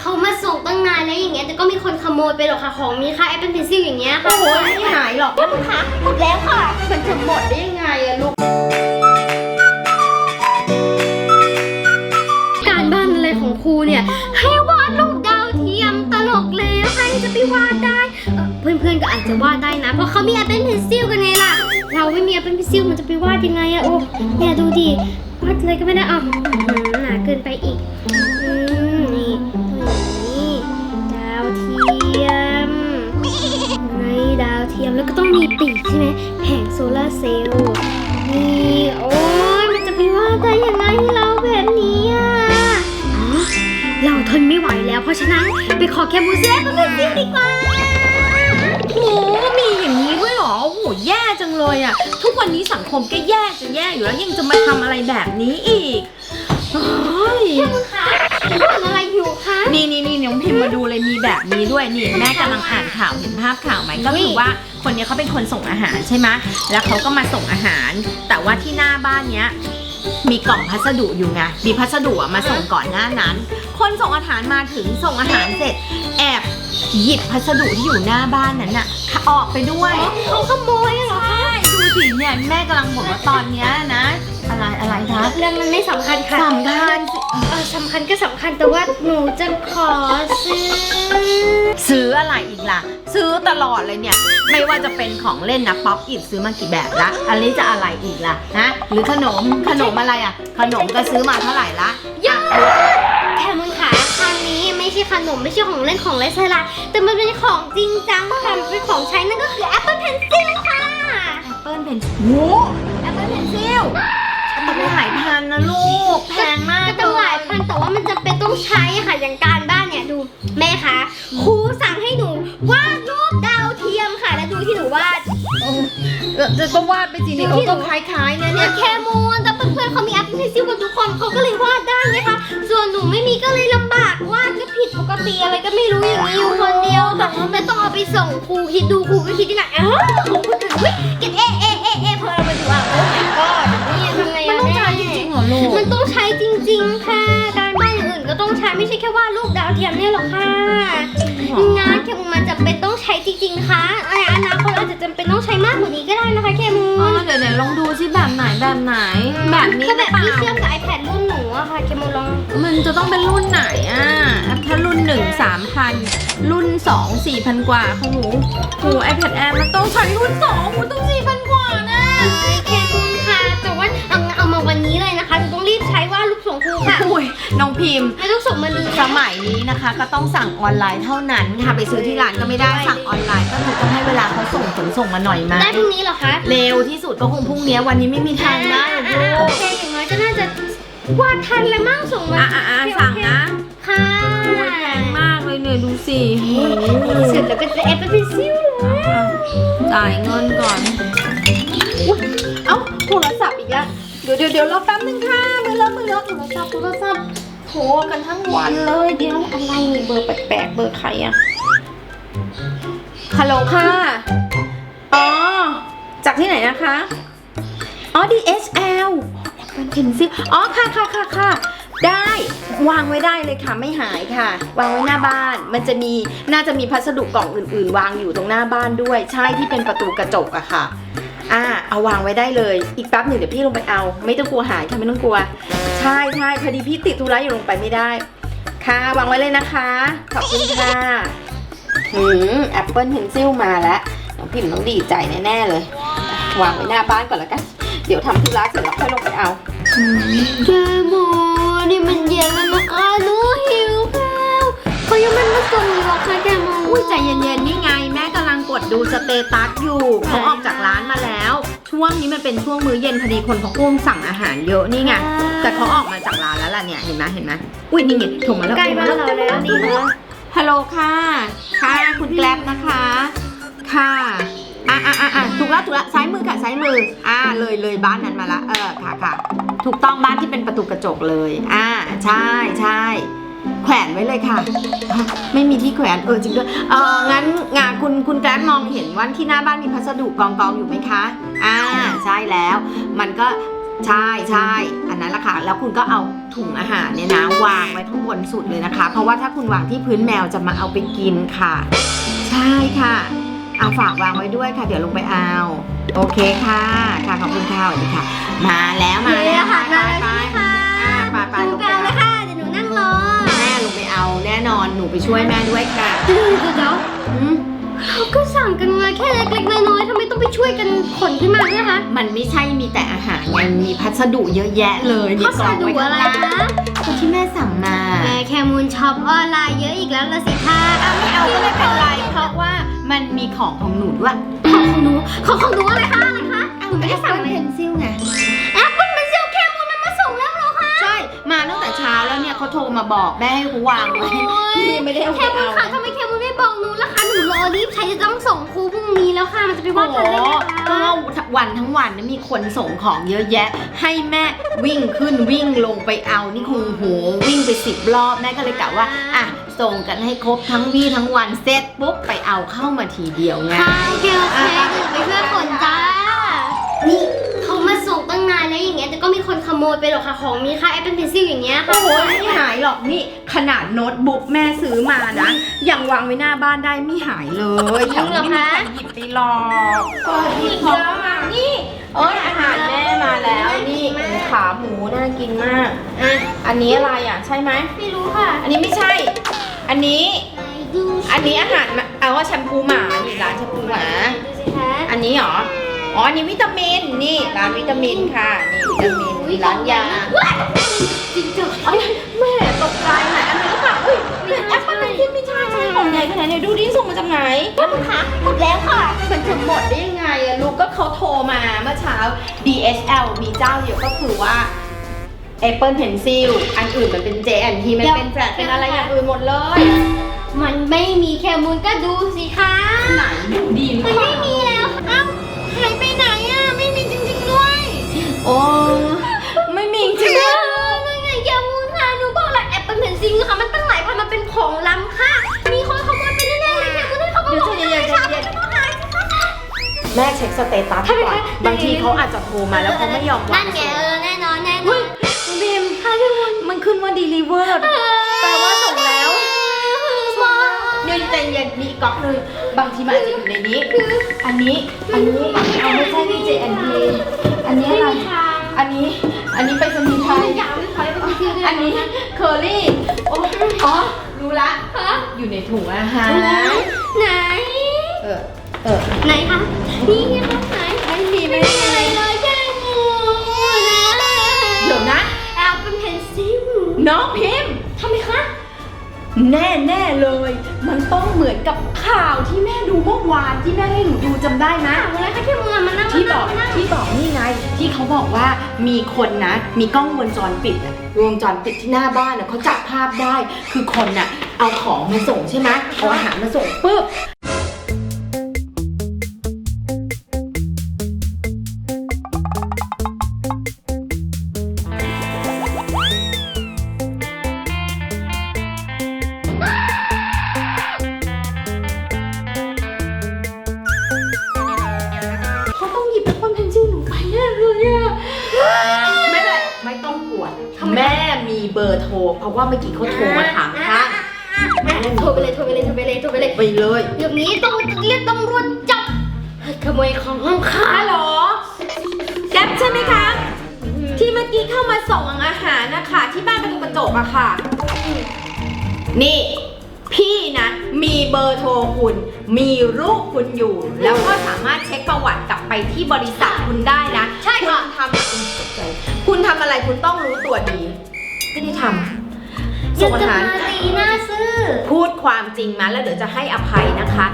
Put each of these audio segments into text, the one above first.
เขามาส่งตั้งนานแล้วอย่างเงี้ยแต่ก็มีคนขโมยไปหรอกค่ะของมีค่า Apple Pencil อย่างเงี้ยค่ะโอ้โหไม่หายหรอกแล้วคุณคะหมดแล้วค่ะ มันจะหมดได้ยังไงอะลูก การบ้านอะไรของครูเนี่ยให้วาดรูปดาวเทียมตลกแล้วใครจะไปวาดได้เอ่อเพื่อนๆก็อาจจะวาดได้นะ เพราะเขามี Apple Pencil กันไงล่ะ เราไม่มี Apple Pencil มันจะไปวาดยังไงอะโอ้เนี่ยดูดิวาดอะไรก็ไม่ได้อะอื้อหือหนาเกินไปอีก ทียมแล้วก็ต้องมีปีกใช่ไหมแผงโซลาเซลล์นี่โอ้ยมันจะไปว่าได้ยังไงเราแบบนี้อะเราทนไม่ไหวแล้วเพราะฉะนั้นไปขอแคมูเซ่ก็เป็นซิลดีกว่าโอ้โหมีอย่างนี้ด้วยเหรอโอ้โหแย่จังเลยอะ ทุกวันนี้สังคมก็แย่จะแย่อยู่แล้วยังจะมาทำอะไรแบบนี้อีกโอ้ยคุณคะ อ่านอะไรอยู่คะ นี่นี่นี่น้องพิมพ์มาดูเลยมีแบบนี้ด้วยนี่แม่กำลังอ่านข่าวเห็นภาพข่าวไหมก็คือว่าคนเนี้ยเขาเป็นคนส่งอาหารใช่ไหมแล้วเขาก็มาส่งอาหาร แต่ว่าที่หน้าบ้านเนี้ยมีกล่องพัสดุอยู่ไงมีพัสดุอะมาส่งก่อนหน้านั้น คนส่งอาหารมาถึงส่งอาหารเสร็จ แอบหยิบพัสดุที่อยู่หน้าบ้านนั้นน่ะออกไปด้วย เขาขโมยเหรอคะดูสิเนี่ยแม่กำลังบ่นว่าตอนเนี้ยนะ อะไรอะไรคะเรื่องมันไม่สำคัญค่ะสำคัญสิเออสำคัญก็สำคัญแต่ว่าหนูจะขอซื้อ ซื้ออะไรอีกล่ะ ซื้อตลอดเลยเนี่ย ไม่ว่าจะเป็นของเล่นนะป๊อปอิดซื้อมากี่แบบละอันนี้จะอะไรอีกล่ะฮะหรือขนมขนมอะไรอะ ขนมก็ซื้อมาเท่าไหร่ละยอดแถมมึงขาครั้งนี้ไม่ใช่ขนมไม่ใช่ของเล่นของไร้สาระแต่มันเป็นของจริงจังค่ะมันเป็นของใช้นั่นก็คือ Apple Pencil ค่ะ แอปเปิลเป็นโอ้แอปเปิลเพนซิล ต้องหลายพันนะลูก แพงมากก็ต้องหลายพันแต่ว่ามันจำเป็นต้องใช้ค่ะอย่างการบ้านเนี่ยดูแม่คะครูสั่งให้หนูวาดรูปดาวเทียมค่ะ แล้วดูที่หนูวาดเออจะก็วาดไปสิเนี่ยเขาก็คล้ายๆนะเนี่เนี่ยยแค่มูนแต่เพื่อนๆเขามีแอปพลิเคชันกันทุกคนเขาก็เลยวาดได้ไงคะ ส่วนหนูไม่มีก็เลยลำบากวาดก็ผิดปกติอะไรก็ไม่รู้อย่างนี้อยู่คนเดียวแต่แต่ต้องเอาไปส่งครูคิดดูครูก็คิดยังไงอ้าวของคนอื่นเว้ยเก็บเอะเอ ลูก มันต้องใช้จริง ๆ ค่ะ การบ้านอย่างอื่นก็ต้องใช้ไม่ใช่แค่วาดรูปดาวเทียมเนี่ยหรอกค่ะงานเคมูลมันจำเป็นต้องใช้จริงๆ ค่ะในอนาคตอาจจะจำเป็นต้องใช้มากกว่านี้ก็ได้นะคะเคมูอ๋อลเดี๋ยวเดี๋ยวลองดูสิแบบไหนแบบไหน แบบนี้ก็หแบรือบเปล่าที่เชื่อมกับ iPad รุ่นหนูอะค่ะเคมูลลอง มันจะต้องเป็นรุ่นไหนอะถ้ารุ่นหนึ่งสามพันรุ่นสองสี่พันกว่าของหนูโอ้ไอแพดแอร์มันต้องใช้รุ่นสองมันต้องสี่พันกว่านะเค น้องพิมพ์ไม่ต้องส่งมาเลยสมัยนี้นะคะ ก็ต้องสั่งออนไลน์เท่านั้นค่ะไปซื้อที่ร้านก็ไม่ได้สั่งออนไลน์ก็ถูกต้องให้เวลาเขาส่งขนส่งมาหน่อยไหมได้พรุ่งนี้เหรอคะเร็วที่สุดก็คงพรุ่งนี้วันนี้ไม่มีทางได้หรอกลูอ่ากโอเคอย่างน้อยก็น่าจะวาดทันแล้วมั้งส่งมาอะอะอะสั่งนะค่ะโอ้ยแพงมากเลยเนี่ยดูสิโอ้โหเสร็จแล้วก็จะแอปเป็นซิลแล้วอะจ่ายเงินก่อนอุ๊ยเอ้าโทรศัพท์อีกแล้วเดี๋ยวเดี๋ยวเดี๋ยวรอแป๊บนึงค่ะมือเลอะมือเลอะโทรศัพท์โทรศัพท์ โทรกันทั้งวันเลยเดี๋ยวอะไรนี่เบอร์แปลกๆเบอร์ใครอะฮัลโหลค่ะ อ๋อ จากที่ไหนนะคะ อ๋อ DHL เป็นเพนซิลอ๋อ ค่ะค่ะค่ะค่ะได้ วางไว้ได้เลยค่ะ ไม่หายค่ะ วางไว้หน้าบ้าน มันจะมี น่าจะมีพัสดุกล่องอื่น ๆ วางอยู่ตรงหน้าบ้านด้วย ใช่ที่เป็นประตูกระจกอะค่ะ อ่าเอาวางไว้ได้เลย อีกแป๊บหนึ่งเดี๋ยวพี่ลงไปเอา ไม่ต้องกลัวหายค่ะไม่ต้องกลัว ใช่ใช่พอดีพี่ติดธุระอยู่ลงไปไม่ได้ ค่ะวางไว้เลยนะคะ ขอบคุณค่ะหืมแอปเปิลเพนซิลมาแล้วน้องพิมพ์ต้องดีใจแน่ๆเลย วางไว้หน้าบ้านก่อนแล้วกัน เดี๋ยวทำธุระเสร็จแล้วค่อยลงไปเอาเจโมนี่มันเย็นแล้วนะคะหนูหิวข้าว ดดูสเตตัสอยู่เขาออกจากร้านมาแล้ว ช่วงนี้มันเป็นช่วงมื้อเย็นพอดีคนเขากุ้งสั่งอาหารเยอะนี่ไงแต่เขาออกมาจากร้านแล้วล่ะเนี่ยเห็นไหมเห็นไหมอุ้ยนี่ไงโทรมาแล้วใกล้บ้านเราแล้วนี่นะฮัลโหลค่ะค่ะคุณแกล็บนะคะ ค่ะอะอะอะอะถูกแล้วถูกแล้วซ้ายมือค่ะซ้ายมือ อ่าเลยเลยบ้านนั้นมาละเออค่ะค่ะถูกต้องบ้านที่เป็นประตูกระจกเลย อ่าใช่ใช่ แขวนไว้เลยค่ะ ไม่มีที่แขวนเออจริงด้วยเอองั้นงานคุณคุณแกรมมองเห็นว่าที่หน้าบ้านมีพัสดุกองกองๆอยู่ไหมคะ อ่าใช่แล้ว มันก็ใช่ใช่อันนั้นแหละค่ะ แล้วคุณก็เอาถุงอาหารเนี่ยนะวางไว้ข้างบนสุดเลยนะคะ เพราะว่าถ้าคุณวางที่พื้นแมวจะมาเอาไปกินค่ะ ใช่ค่ะเอาฝากวางไว้ด้วยค่ะ เดี๋ยวลงไปเอา โอเคค่ะ ค่ะขอบคุณค่ะสวัสดีค่ะ มาแล้วมาเดี๋แล้ยววค่ะไปมาไป น่นอนหนูไปช่วยแม่ด้วยค่ะเดี๋ยวเดี๋ยวอืมเราก็สั่งกันมาแค่เล็กๆน้อยๆทำไมต้องไปช่วยกันขนขึ้นมาด้วยคะ มันไม่ใช่มีแต่อาหารไงมีพัสดุเยอะแยะเลยข้าวสารกล่องดูว้อะไรข้างล่างคะก็ที่แม่สั่งมา แม่แคมูลช็อปออนไลน์เยอะอีกแล้วละสิคะเอาไม่เอาก็ไม่เป็นไรเพราะว่ามันมีของของหนูด้วยของของหนูของของหนูอะไรคะอะไร มาบอกแม่ให้เขาวางไว้นี่ไม่ได้เอาแคไปมูลเอาค่ะทำไมแคมูลไม่บอกหนูล่ะคะหนูรอรีบใช้จะต้องส่งครูพรุ่งนี้แล้วค่ะ มันจะไปวาดทันได้ไงก็คะวันทั้งวันเนี่ยมีคนส่งของเยอะแยะ ให้แม่วิ่งขึ้นวิ่งลงไปเอานี่คงโหวิ่งไปสิบรอบแม่ก็เลยกะว่าอะส่งกันให้ครบทั้งวี่ทั้งวันเสร็จปุ๊บไปเอาเข้ามาทีเดียวไง ค่ะโอเคโอเคหนูไปช่วยขนจ้า อย่างเงี้ยแต่ก็มีคนขโมยไปหรอกค่ะของมีค่าแอปเปิลเพนซิลอย่างเงี้ยค่ะโอ้โหไม่หายหรอกนี่ขนาดโน้ตบุ๊กแม่ซื้อมานะยังวางไว้หน้าบ้านได้ไม่หายเลยแถวนี้ไม่มีใครหยิบไปหรอกก็นี่ของมานี่เอ้ยอาหารแม่มาแล้ว นี่ขาหมูน่ากินมากอะอันนี้อะไรอะใช่ไหมไม่รู้ค่ะ อันนี้ไม่ใช่ อันนี้ไหนดูอันนี้อาหารมาเอาว่าแชมพูหมานี่ร้านแชมพูหมาดูสิคะอันนี้เหรอ อ๋ออันนี้วิตามิน นี่ร้านวิตามินค่ะ นี่วิตามินร้านยา จริงจังเอ้ยแม่ตกใจไหนอันนี้หรือเปล่าเฮ้ยแอปเปิ้ลเป็นที่ไม่ใช่ใช่ของใหญ่ขนาดนี้ดูดิส่งมาจากไหนค่ะหมดแล้วค่ะ มันจะหมดได้ยังไงอะลูกก็เขาโทรมาเมื่อเช้า DHL มีเจ้าเดียวก็คือว่า Apple Pencil อันอื่นมันเป็น J&T มันเป็นแฟลชเป็นอะไรอย่างอื่นหมดเลย มันไม่มีแคมูลก็ดูสิคะ ไหนดูดีมันไม่มีแล้ว โอ้ไม่มีจริงเออนั่นไงแคมูลค่ะหนูบอกแล้วแอปเปิลเพนซิลค่ะมันตั้งหลายพันมันเป็นของล้ำค่ามีคนขโมยไปแน่ๆเลยแคมูลให้เขามาเดี๋ยวบอกจะเย็นๆค่ะเย็นมันต้องหายสิคะๆแม่เช็คสเตตัสก่อนบางทีเขาอาจจะโทรมาแล้วเขาไม่ยอมวานั่งนไงเออแน่นอนแน่นอนบีมค่ะพี่มนมันขึ้นว่า delivered แปลว่าส่งแล้วมาเดี๋ยวใจเย็นมีก๊อกเลยบางทีมันอาจจะอยู่ในนี้ อันนี้ อันนี้เอาไม่ใช่ที่ JNT อันนี้ไม่อะไรมีทางอันนี้ อันนี้ไปสนีย์ไทยอยากไม่ขอให้เป็นคิวด้วยอันนี้เคอรี่ โอ้อ๋อรู้ละฮะอยู่ในถุงอาหารไหน เออ เออ ไหนคะ นี่ไงคะไหน ไม่มีไม่ไม่มีมีอะไรเลยแค่งูนะเดี๋ยวนะแอปเป็นเพนซิลน้องพิมพ์ทำไมคะแน่แน่ๆเลย มันต้องเหมือนกับข่าวที่แม่ดูเมื่อวานที่แม่ให้หนูดูจำได้ไหมถามอะ เขาบอกว่ามีคนนะ มีกล้องวงจรปิดอะวงจรปิดที่หน้าบ้านอะเขาจับภาพได้ คือคนน่ะเอาของมาส่งใช่ไหมเอาอาหารมาส่งปุ๊บ เพราะว่าเมื่อกี้เขาโทรมาถามค่ะอะโทรไปเลยโทรไปเลยโทรไปเลยโทรไปเลยไปเลยเดี๋ยวนี้ต้องเรียกตำรวจจับขโมยของห้องค้าฮัลโหลแก๊ปใช่ไหมคะที่เมื่อกี้เข้ามาส่งอาหารนะคะที่บ้านประตูกระจกอะค่ะ นี่ พี่นะ มีเบอร์โทรคุณ มีรูปคุณอยู่ แล้วก็สามารถเช็คประวัติกลับไปที่บริษัทคุณได้นะ ใช่ค่ะณทำอุ๊ยตกใจคุณทำอะไรคุณต้องรู้ตัวดี ไม่ได้ทำยั ส่งงอาจะหารมาตีหน้าซื่อ พูดความจริงมาแล้วเดี๋ยวจะให้อภัยนะคะ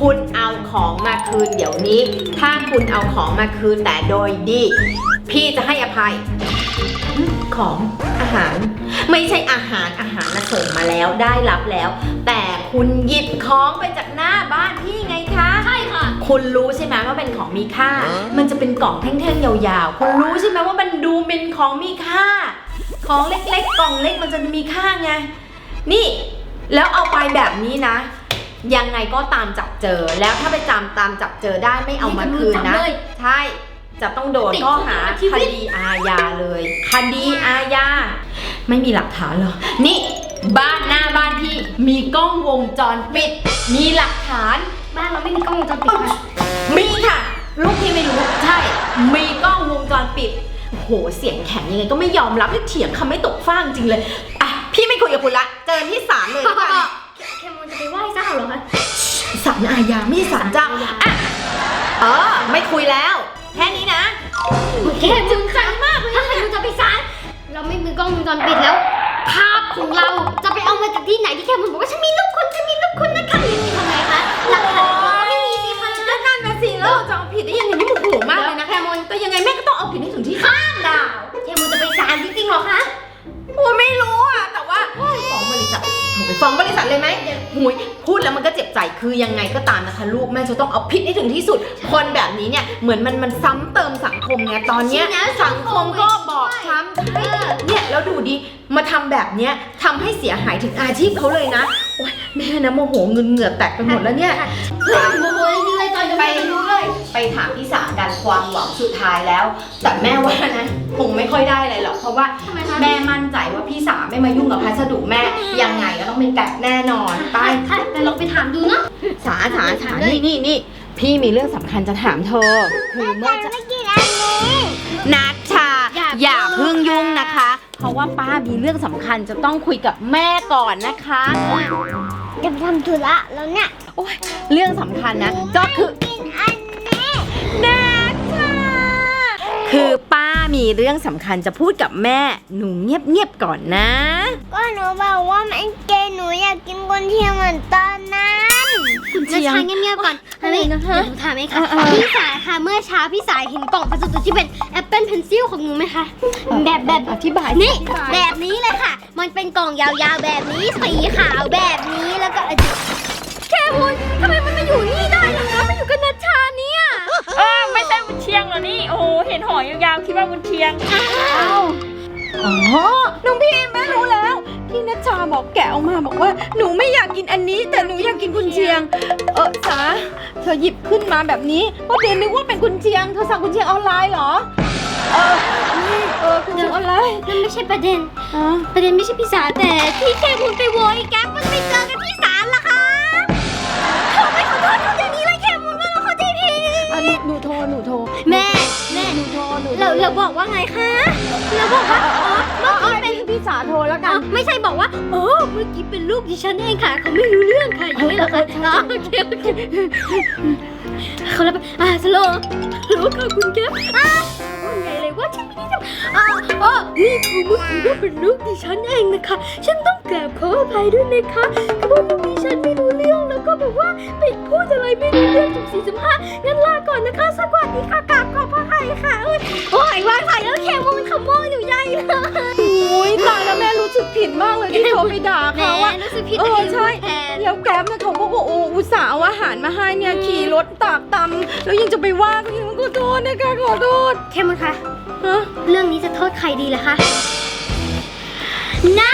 คุณเอาของมาคืนเดี๋ยวนี้ ถ้าคุณเอาของมาคืนแต่โดยดี พี่จะให้อภัยหึของอาหาร ไม่ใช่อาหารอาหารนะส่งมาแล้วได้รับแล้ว แต่คุณหยิบของไปจากหน้าบ้านพี่ไงคะ ใช่ค่ะ คุณรู้ใช่ไหมว่าเป็นของมีค่า มันจะเป็นกล่องแท่งๆยาวๆ คุณรู้ใช่ไหมว่ามันดูเป็นของมีค่า ของเล็กๆกล่องเล็กมันจะมีค่าไง นี่ แล้วเอาไปแบบนี้นะ ยังไงก็ตามจับเจอ แล้วถ้าไปจำตามจับเจอได้ไม่เอามาคืนนะจับเลยใช่ จะต้องโดนติดข้อหาชีควิตดีอาญาเลย คดีอาญา ไม่มีหลักฐานเหรอ นี่ บ้านหน้าบ้านพี่มีกล้องวงจรปิด มีหลักฐาน บ้านเราไม่มีกล้องวงจรปิดค่ะมีค่ะ ลูกพี่ไม่รู้ ใช่ มีกล้องวงจรปิด โอ้โห เสียงแข็งยังไงก็ไม่ยอมรับเถียงคำไม่ตกฟ้างจริงเลย อะ พี่ไม่คุยกับคุณละ เจอที่ศาลเลยดีกว่าเคมอนจะไปไหว้เจ้าเหรอคะศาลอาญาไม่ใช่ศาลเจ้าอะเออไม่คุยแล้ว แค่นี้นะแค่จึงคันมากเลยถ้าใครมันจะไปศาลเราไม่มีกล้องวงจรปิดแล้ว ภาพของเราจะไปเอามาจากที่ไหนที่แค่มันบอกว่าฉันมีลูกคุณฉันมีลูกคุณนะคะอย่างนี้ทำไงคะหลักฐานเราก็ไม่มีสิคะก็นั่นนะสิแล้วเราจะเอาผิดได้ยังไงนี่โมโหมากเลยนะแคมอนแต่ยังไงแม่ก็ต้องเอาผิดให้ถึง คือยังไงก็ตามนะคะ ลูกแม่จะต้องเอาผิดให้ถึงที่สุด คนแบบนี้เนี่ยเหมือนมันมันซ้ำเติมสังคมไงตอนเนี้ยจริงนะสังคมก็บอกช้ำเออเนี่ยแล้วดูดิมาทำแบบเนี้ยทำให้เสียหายถึงอาชีพเขาเลยนะโอ๊ยแม่นะโมโหเงินเหงื่อแตกไปหมดแล้วเนี่ยเฮ้ยโมโห ความหวังสุดท้ายแล้ว แต่แม่ว่านะคงไม่ค่อยได้อะไรหรอกเพราะว่าทำไมคะ แม่มั่นใจว่าพี่สาไม่มายุ่งกับพัสดุแม่ ยังไงก็ต้องเป็นแกะแน่นอนไป ค่ะแต่ลองไปถามดูเนาะ สาสาสาถามเลยนี่นี่นี่พี่มีเรื่องสำคัญจะถามเธอ คือเมื่อจะไม่กินอันนี้ นัชชาอย่า อย่าเพึ่งยุ่งนะคะ เพราะว่าป้ามีเรื่องสำคัญจะต้องคุยกับแม่ก่อนนะคะ จะไปทำธุระแล้วเนี่ยโอ้ยเรื่องสำคัญนะ ก็คือกินอันนี้นัชชา คือป้ามีเรื่องสำคัญจะพูดกับแม่หนูเงียบๆก่อนนะ ก็หนูบอกว่ามันเกย์หนูอยากกินกุนเชียงเหมือนตอนนั้นนัชชาเงียบๆก่อนอะไรนะคะเดี๋ยวหนูถามเองค่ะพี่สายค่ะเมื่อเช้าพี่สายเห็นกล่องพัสดุที่เป็นแอปเปิลเพนซิลของหนูไหมคะแบบแบบอธิบายนี่แบบนี้เลยค่ะ มันเป็นกล่องยาวๆแบบนี้สีขาวแบบนี้แล้วก็แค่มุนทำไมมันมาอยู่นี่ได้ล่ะคะมาอยู่กับนัชชาเนี่ย เออไม่ใช่วุ้นเชียงเหรอนี่ โอ้โหเห็นหอยยาวๆคิดว่าวุ้นเชียง อ้าวอ๋อน้องพี่แม่รู้แล้วพี่นัชชาบอกแกะออกมาบอกว่าหนูไม่อยากกินอันนี้ แต่หนูอยากกินกุนเชียง เออสาเธอหยิบขึ้นมาแบบนี้เพราะเดนนึกว่าเป็นกุนเชียงเธอสั่งกุนเชียงออนไลน์เหรอ เออนี่เออกุนเชียงออนไลน์นั่นไม่ใช่ประเด็น อ๋อ ประเด็นไม่ใช่พี่สาแต่ที่แค่คุณไปโวยแก๊ปมันไปเจอกันที่ศาล อันนี้หนูโทรหนูโทรแม่ แม่ หนูโทรหนูโทรเราเราบอกว่าไงคะ เราบอกว่าอ๋อเมื่อกี้เป็นพี่สาโทรแล้วกัอ๋อน ไม่ใช่บอกว่าโอ้เมื่อกี้เป็นลูกดิฉันเองค่ะ เขาไม่รู้เรื่องค่ะอย่างนี้เหรอคะอ๋อโอเคโอเคเขาแล้วไปอ่าสโลว์สโลว์ค่ะคุณแก๊ปอ่าว่าไงเลยว่าฉันไม่ได้ทำอ่าอ๋อนี่คือเมื่อกี้ก็เป็นลูกดิฉันเองนะคะ ฉันต้องกราบขออภัยด้วยนะคะเพราะว่าลูกดิฉันไม่รู้เรื่อง แล้วก็แบบว่าไปพูดอะไรไม่รู้เรื่องจุดสี่สิบห้างั้นลาก่อนนะคะ สวัสดีค่ะกราบขอบพระภัยค่ะโอ้ยโอ้ยวางสายแล้วแค่มองขโมยอยู่ใหญ่เลยโอ้ยตายแล้วแม่รู้สึกผิดมากเลยที่โทรไปด่าแหมเขาอะ รู้สึกผิดเออเองใช่ แทน แล้วแก๊ปเนี่ยเขาก็บอกโอ้อุตส่าห์เอาอาหารมาให้เนี่ยขี่รถตากตำแล้วยังจะไปว่าเขาอีกขอโทษนะคะขอโทษเข้มมันคะ ฮะ เรื่องนี้จะโทษใครดีล่ะคะนั